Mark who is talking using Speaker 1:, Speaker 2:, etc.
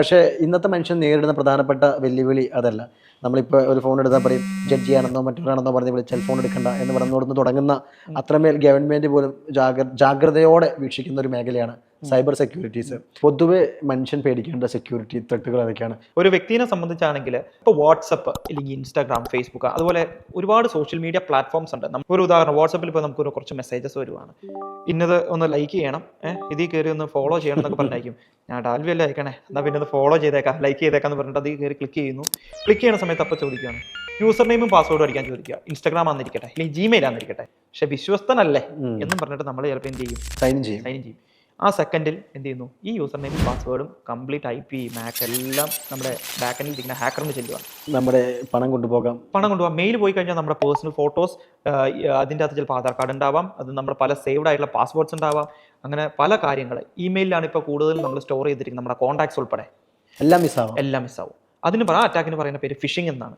Speaker 1: പക്ഷേ ഇന്നത്തെ മനുഷ്യൻ നേരിടുന്ന പ്രധാനപ്പെട്ട വെല്ലുവിളി അതല്ല. നമ്മളിപ്പോൾ ഒരു ഫോൺ എടുത്താൽ പറയും ജഡ്ജ് ചെയ്യാനെന്നോ മറ്റൊരാണെന്നോ പറഞ്ഞ് വിളിച്ചാൽ ഫോൺ എടുക്കണ്ട എന്ന് പറഞ്ഞുകൊടുന്ന് തുടങ്ങുന്ന അത്രമേൽ ഗവൺമെന്റ് പോലും ജാഗ്ര ജാഗ്രതയോടെ വീക്ഷിക്കുന്ന ഒരു മേഖലയാണ് സൈബർ സെക്യൂരിറ്റീസ്. പൊതുവെ മനുഷ്യൻ പേടിക്കേണ്ട സെക്യൂരിറ്റി ത്രെട്ടുകൾ അതൊക്കെയാണ്
Speaker 2: ഒരു വ്യക്തിനെ സംബന്ധിച്ചാണെങ്കിൽ ഇപ്പോൾ വാട്സപ്പ് അല്ലെങ്കിൽ ഇൻസ്റ്റാഗ്രാം ഫേസ്ബുക്ക് അതുപോലെ ഒരുപാട് സോഷ്യൽ മീഡിയ പ്ലാറ്റ്ഫോംസ് ഉണ്ട്. നമുക്ക് ഒരു ഉദാഹരണം വാട്സപ്പിൽ ഇപ്പോൾ നമുക്കൊരു കുറച്ച് മെസ്സേജസ് വരുവാണ്. ഇന്നത് ഒന്ന് ലൈക്ക് ചെയ്യണം. ഏഹ് ഇതിൽ കയറി ഒന്ന് ഫോളോ ചെയ്യണം എന്നൊക്കെ പറഞ്ഞായിരിക്കും ഞാൻ ഡാൽവി അല്ലേ അയക്കണേ? എന്നാൽ പിന്നെ ഒന്ന് ഫോളോ ചെയ്തേക്കാം ലൈക്ക് ചെയ്തേക്കാം എന്ന് പറഞ്ഞിട്ട് അതിൽ കയറി ക്ലിക്ക് ചെയ്യുന്നു. ക്ലിക്ക് ചെയ്യുന്ന സമയത്ത് അപ്പോൾ ചോദിക്കുകയാണ് യൂസർ നെയിമും പാസ്വേഡും അടിക്കാൻ ചോദിക്കുക. ഇൻസ്റ്റാഗ്രാം ആണെന്നിരിക്കട്ടെ അല്ലെങ്കിൽ ജിമെയിൽ ആണെന്നിരിക്കട്ടെ. പക്ഷെ വിശ്വസ്തനല്ലേ. എന്നും പറഞ്ഞിട്ട് നമ്മൾ ചിലപ്പോൾ എന്ത് ചെയ്യും?
Speaker 1: സൈൻ ചെയ്യും.
Speaker 2: സൈൻ ചെയ്യും. ആ സെക്കൻഡിൽ എന്ത് ചെയ്യുന്നു? ഈ യൂസർ നെയിമും പാസ്വേഡും കംപ്ലീറ്റ് ഐ പി മാക് എല്ലാം നമ്മുടെ ബാക്കൻഡിൽ ഇരിക്കുന്ന ഹാക്കറിന് ചെല്ലുക
Speaker 1: നമ്മുടെ പണം കൊണ്ടുപോകാം.
Speaker 2: പണം കൊണ്ടുപോകാം. മെയിൽ പോയി കഴിഞ്ഞാൽ നമ്മുടെ പേഴ്സണൽ ഫോട്ടോസ് അതിന്റെ അകത്ത് ചിലപ്പോൾ ആധാർ കാർഡ് ഉണ്ടാവാം. അത് നമ്മുടെ പല സേവ്ഡ് ആയിട്ടുള്ള പാസ്വേഡ്സ് ഉണ്ടാവാം. അങ്ങനെ പല കാര്യങ്ങൾ. ഇമെയിലാണ് ഇപ്പോൾ കൂടുതൽ നമ്മൾ സ്റ്റോർ ചെയ്തിരിക്കുന്നത് നമ്മുടെ കോൺടാക്ട്സ് ഉൾപ്പെടെ.
Speaker 1: എല്ലാം മിസ്സാവും
Speaker 2: എല്ലാം മിസ്സാവും അതിന് പറ അറ്റാക്കിന് പറയുന്ന പേര് ഫിഷിംഗ് എന്നാണ്.